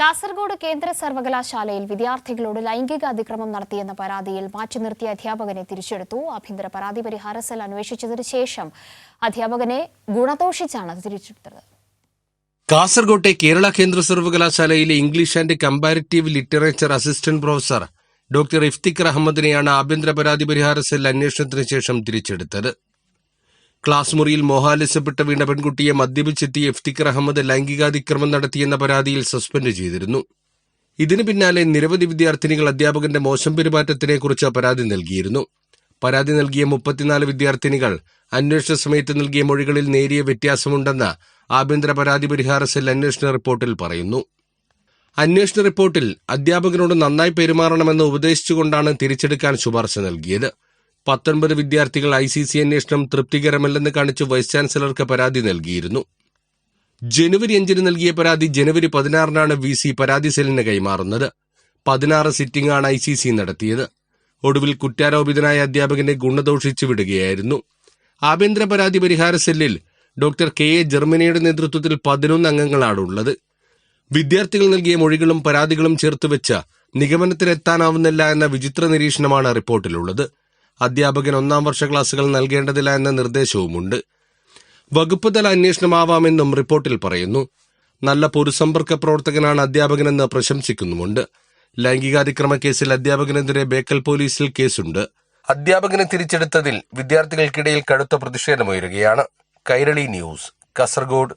കാസർഗോഡ് കേന്ദ്ര സർവകലാശാലയിൽ വിദ്യാർത്ഥികളോട് ലൈംഗിക അതിക്രമം നടത്തിയെന്ന പരാതിയിൽ മാറ്റി നിർത്തിയ അധ്യാപകനെ തിരിച്ചെടുത്തു. ആഭ്യന്തര പരാതി പരിഹാര സെൽ അന്വേഷിച്ചതിന് ശേഷം അധ്യാപകനെ ഗുണദോഷിച്ചാണ് തിരിച്ചെടുത്തത്. കാസർഗോട്ടെ കേരള കേന്ദ്ര സർവകലാശാലയിലെ English and comparative literature assistant professor doctor Iftikhar അഹമ്മദിനെയാണ് ആഭ്യന്തര പരാതി പരിഹാര സെൽ അന്വേഷണത്തിന് ശേഷം തിരിച്ചെടുത്തത്. ക്ലാസ് മുറിയിൽ മോഹാലസ്യപ്പെട്ട് വീണ പെൺകുട്ടിയെ മദ്യപിച്ചെത്തിയ എഫ്തിഖർ അഹമ്മദ് ലൈംഗികാതിക്രമം നടത്തിയെന്ന പരാതിയിൽ സസ്പെൻഡ് ചെയ്തിരുന്നു. ഇതിനു പിന്നാലെ നിരവധി വിദ്യാർത്ഥിനികൾ അധ്യാപകന്റെ മോശം പെരുമാറ്റത്തിനെക്കുറിച്ച് പരാതി നൽകിയിരുന്നു. പരാതി നൽകിയ മുപ്പത്തിനാല് വിദ്യാർത്ഥിനികൾ അന്വേഷണ സമയത്ത് നൽകിയ മൊഴികളിൽ നേരിയ വ്യത്യാസമുണ്ടെന്ന് ആഭ്യന്തര പരാതി പരിഹാര സെൽ അന്വേഷണ റിപ്പോർട്ടിൽ പറയുന്നു. അന്വേഷണ റിപ്പോർട്ടിൽ അധ്യാപകനോട് നന്നായി പെരുമാറണമെന്ന് ഉപദേശിച്ചുകൊണ്ടാണ് തിരിച്ചെടുക്കാൻ ശുപാർശ നൽകിയത്. പത്തൊൻപത് വിദ്യാർത്ഥികൾ ഐ സി സി അന്വേഷണം തൃപ്തികരമല്ലെന്ന് കാണിച്ച് വൈസ് ചാൻസലർക്ക് പരാതി നൽകിയിരുന്നു. ജനുവരി അഞ്ചിന് നൽകിയ പരാതി ജനുവരി പതിനാറിനാണ് വി സി പരാതി സെല്ലിന് കൈമാറുന്നത്. പതിനാറ് സിറ്റിംഗാണ് ഐ സി സി നടത്തിയത്. ഒടുവിൽ കുറ്റാരോപിതനായ അധ്യാപകനെ ഗുണദോഷിച്ചു വിടുകയായിരുന്നു. ആഭ്യന്തര പരാതി പരിഹാര സെല്ലിൽ ഡോക്ടർ കെ എ ജർമ്മനിയുടെ നേതൃത്വത്തിൽ പതിനൊന്ന് അംഗങ്ങളാണുള്ളത് വിദ്യാർത്ഥികൾ നൽകിയ മൊഴികളും പരാതികളും ചേർത്തുവെച്ച് നിഗമനത്തിലെത്താനാവുന്നില്ല എന്ന വിചിത്ര നിരീക്ഷണമാണ് റിപ്പോർട്ടിലുള്ളത്. അധ്യാപകൻ ഒന്നാം വർഷ ക്ലാസുകൾ നൽകേണ്ടതില്ല എന്ന നിർദ്ദേശവുമുണ്ട്. വകുപ്പ് തല അന്വേഷണമാവാമെന്നും റിപ്പോർട്ടിൽ പറയുന്നു. നല്ല പൊതുസമ്പർക്ക പ്രവർത്തകനാണ് അധ്യാപകനെന്ന് പ്രശംസിക്കുന്നുമുണ്ട്. ലൈംഗികാതിക്രമ കേസിൽ അധ്യാപകനെതിരെ ബേക്കൽ പോലീസിൽ കേസുണ്ട്. അധ്യാപകനെ തിരിച്ചെടുത്തതിൽ വിദ്യാർത്ഥികൾക്കിടയിൽ കടുത്ത പ്രതിഷേധമുയരുകയാണ്. കൈരളി ന്യൂസ് കാസർഗോഡ്.